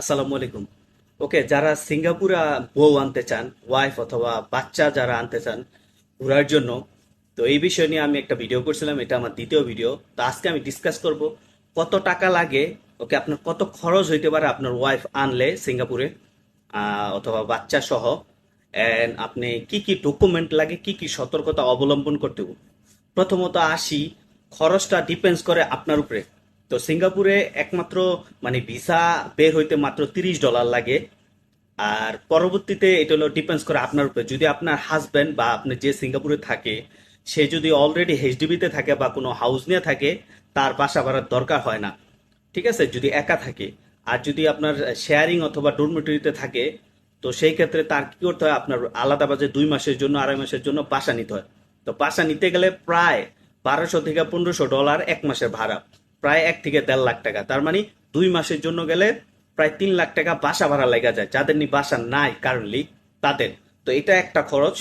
আসসালামু আলাইকুম। ওকে, যারা সিঙ্গাপুরে বউ আনতে চান ওয়াইফ অথবা বাচ্চা যারা আনতে চান ঘোরার জন্য, তো এই বিষয় নিয়ে আমি একটা ভিডিও করছিলাম, এটা আমার দ্বিতীয় ভিডিও তো আজকে আমি ডিসকাস করব কত টাকা লাগে, ওকে, আপনার কত খরচ হইতে পারে আপনার ওয়াইফ আনলে সিঙ্গাপুরে অথবা বাচ্চা সহ অ্যান্ড আপনি কি কি ডকুমেন্ট লাগে, কি কি সতর্কতা অবলম্বন করতে প্রথমত আসি, খরচটা ডিপেন্ডস করে আপনার উপরে। তো সিঙ্গাপুরে একমাত্র মানে ভিসা বের হইতে মাত্র তিরিশ ডলার লাগে। আর পরবর্তীতে এটা হলো ডিপেন্ডস করে আপনার উপরে। যদি আপনার হাজব্যান্ড বা আপনি যে সিঙ্গাপুরে থাকে, সে যদি অলরেডি এইচডিবিতে থাকে বা কোনো হাউস নিয়ে থাকে, তার বাসা ভাড়ার দরকার হয় না। ঠিক আছে? যদি একা থাকে। আর যদি আপনার শেয়ারিং অথবা ডরমিটরিতে থাকে, তো সেই ক্ষেত্রে তার কি করতে হয়? আপনার আলাদা বাজে দুই মাসের জন্য, আড়াই মাসের জন্য বাসা নিতে হয়। তো বাসা নিতে গেলে প্রায় বারোশো থেকে পনেরোশো ডলার এক মাসের ভাড়া। প্রায় এক থেকে দেড় লাখ টাকা। তার মানে দুই মাসের জন্য গেলে প্রায় তিন লাখ টাকা বাসা ভাড়া লেগে যায়। যাদের নি বাসা নাই কারেন্টলি তাদের। তো এটা একটা খরচ।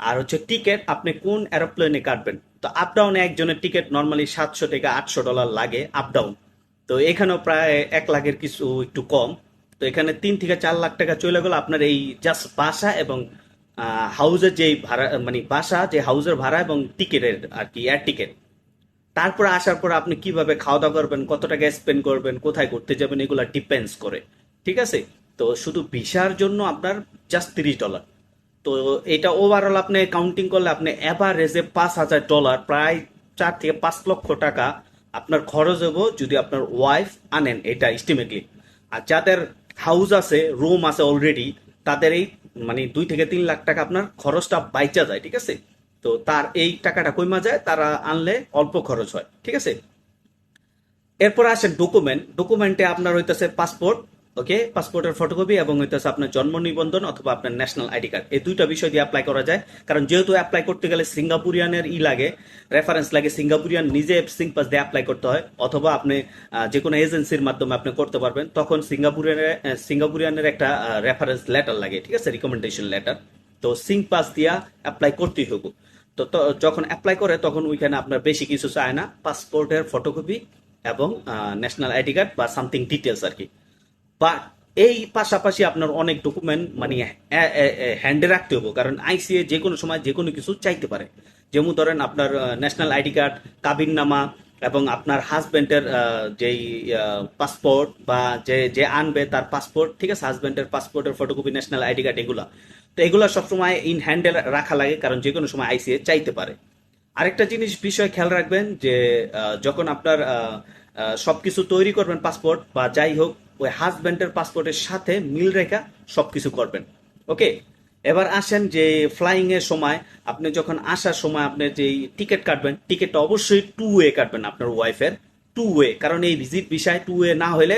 আর হচ্ছে টিকিট আপনি কোন এরোপ্লেনে কাটবেন? তো আপ ডাউনে একজনের টিকিট নর্মালি সাতশো থেকে আটশো ডলার লাগে আপ ডাউন তো এখানেও প্রায় এক লাখের কিছু একটু কম। তো এখানে তিন থেকে চার লাখ টাকা চলে গেল আপনার এই জাস্ট বাসা এবং হাউসের যে ভাড়া মানে বাসা, যে হাউজের ভাড়া এবং টিকিটের আর কি এয়ার টিকিট তারপরে আসার পর আপনি কীভাবে খাওয়া দাওয়া করবেন কত টাকা স্পেন্ড করবেন, কোথায় ঘুরতে যাবেন, এগুলো ডিপেন্ডস করে। ঠিক আছে? তো শুধু ভিসার জন্য আপনার জাস্ট তিরিশ ডলার তো এটা ওভারঅল আপনি কাউন্টিং করলে আপনি এভারেজে পাঁচ হাজার ডলার প্রায় চার থেকে পাঁচ লক্ষ টাকা আপনার খরচ হব যদি আপনার ওয়াইফ আনেন এটা এস্টিমেটলি আর যাদের হাউস আছে রুম আছে অলরেডি তাদের এই মানে দুই থেকে তিন লাখ টাকা আপনার খরচটা বাইচা যায়, ঠিক আছে? তো তার এই টাকাটা কইমা যায়? তারা আনলে অল্প খরচ হয়। ঠিক আছে? এরপর আসে ডকুমেন্ট ডকুমেন্টে আপনার হইতেছে পাসপোর্ট ওকে পাসপোর্টের ফটোকপি এবং হইতেছে আপনার জন্ম নিবন্ধন অথবা আপনার ন্যাশনাল আইডি কার্ড এই দুইটা বিষয় দিয়ে অ্যাপ্লাই করা যায়। কারণ যেহেতু অ্যাপ্লাই করতে গেলে সিঙ্গাপুরিয়ানের ই লাগে রেফারেন্স লাগে, সিঙ্গাপুরিয়ান নিজে সিং পাস দিয়ে অ্যাপ্লাই করতে হয়। অথবা আপনি যে কোনো এজেন্সির মাধ্যমে আপনি করতে পারবেন। তখন সিঙ্গাপুরিয়ানের সিঙ্গাপুরিয়ানের একটা রেফারেন্স লেটার লাগে, ঠিক আছে? রিকমেন্ডেশন লেটার তো সিং পাস দিয়া অ্যাপ্লাই করতেই হবে তো যখন অ্যাপ্লাই করে তখন ওইখানে আপনার বেশি কিছু চায় না পাসপোর্টের ফটোকপি এবং ন্যাশনাল আইডি কার্ড বা সামথিং ডিটেলস আর কি বা এই পাশাপাশি আপনার অনেক ডকুমেন্ট মানে হ্যান্ডে রাখতে হবে কারণ আইসিএ যে কোনো সময় যে কোনো কিছু চাইতে পারে। যেমন ধরেন আপনার ন্যাশনাল আইডি কার্ড কাবিন নামা এবং আপনার হাজবেন্ডের যেই পাসপোর্ট বা যে যে আনবে তার পাসপোর্ট ঠিক আছে? হাজবেন্ডের পাসপোর্টের ফটোকপি ন্যাশনাল আইডি কার্ড এগুলা। তো এগুলা সবসময় ইন হ্যান্ডেল রাখা লাগে, কারণ যে কোনো সময় আইসিএ চাইতে পারে। আরেকটা জিনিস, বিষয় খেয়াল রাখবেন যে যখন আপনার সবকিছু তৈরি করবেন পাসপোর্ট বা যাই হোক, ওই হাজব্যান্ডের পাসপোর্টের সাথে মিল রেখা সবকিছু করবেন। ওকে? এবার আসেন যে ফ্লাইং এর সময়, আপনি যখন আসার সময় আপনি যে টিকিট কাটবেন টিকিটটা অবশ্যই টু ওয়ে কাটবেন আপনার ওয়াইফের টু ওয়ে কারণ এই ভিজিট বিষয় টু ওয়ে না হলে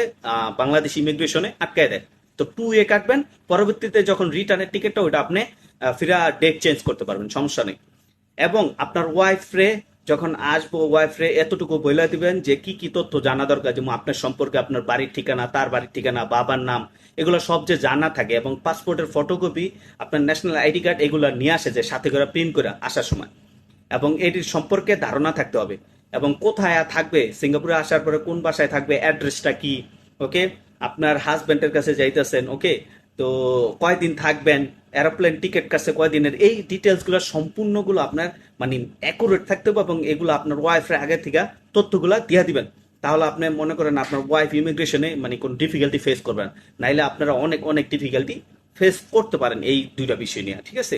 বাংলাদেশ ইমিগ্রেশনে আটকায় দেয়। তো টু এ কাটবেন। পরবর্তীতে যখন রিটার্নের টিকিটটা ওইটা আপনি ফিরা ডেট চেঞ্জ করতে পারবেন, সমস্যা নেই। এবং আপনার ওয়াইফ রে যখন আসব ওয়াইফ রে এতটুকু বলে দিবেন যে কি কি তথ্য জানা দরকার, যেমন আপনার সম্পর্কে, আপনার বাড়ির ঠিকানা, তার বাড়ির ঠিকানা, বাবার নাম, এগুলো সব যে জানা থাকে এবং পাসপোর্টের ফটোকপি আপনার ন্যাশনাল আইডি কার্ড এগুলো নিয়ে আসে যে সাথে করে প্রিন্ট করে আসার সময়। এবং এটির সম্পর্কে ধারণা থাকতে হবে। এবং কোথায় থাকবে, সিঙ্গাপুরে আসার পরে কোন বাসায় থাকবে অ্যাড্রেসটা কি ওকে আপনার হাজবেন্ডের কাছে যাইতেছেন ওকে তো কয়দিন থাকবেন এরোপ্লেন টিকিট কাছে কয়দিনের, এই ডিটেলসগুলো সম্পূর্ণগুলো আপনার মানে অ্যাকুরেট থাকতে হবে এবং এগুলো আপনার ওয়াইফের আগে থেকে তথ্যগুলো দিয়ে দিবেন। তাহলে আপনি মনে করেন আপনার ওয়াইফ ইমিগ্রেশনে মানে কোন ডিফিকাল্টি ফেস করবেন নাইলে আপনারা অনেক অনেক ডিফিকাল্টি ফেস করতে পারেন এই দুইটা বিষয় নিয়ে, ঠিক আছে?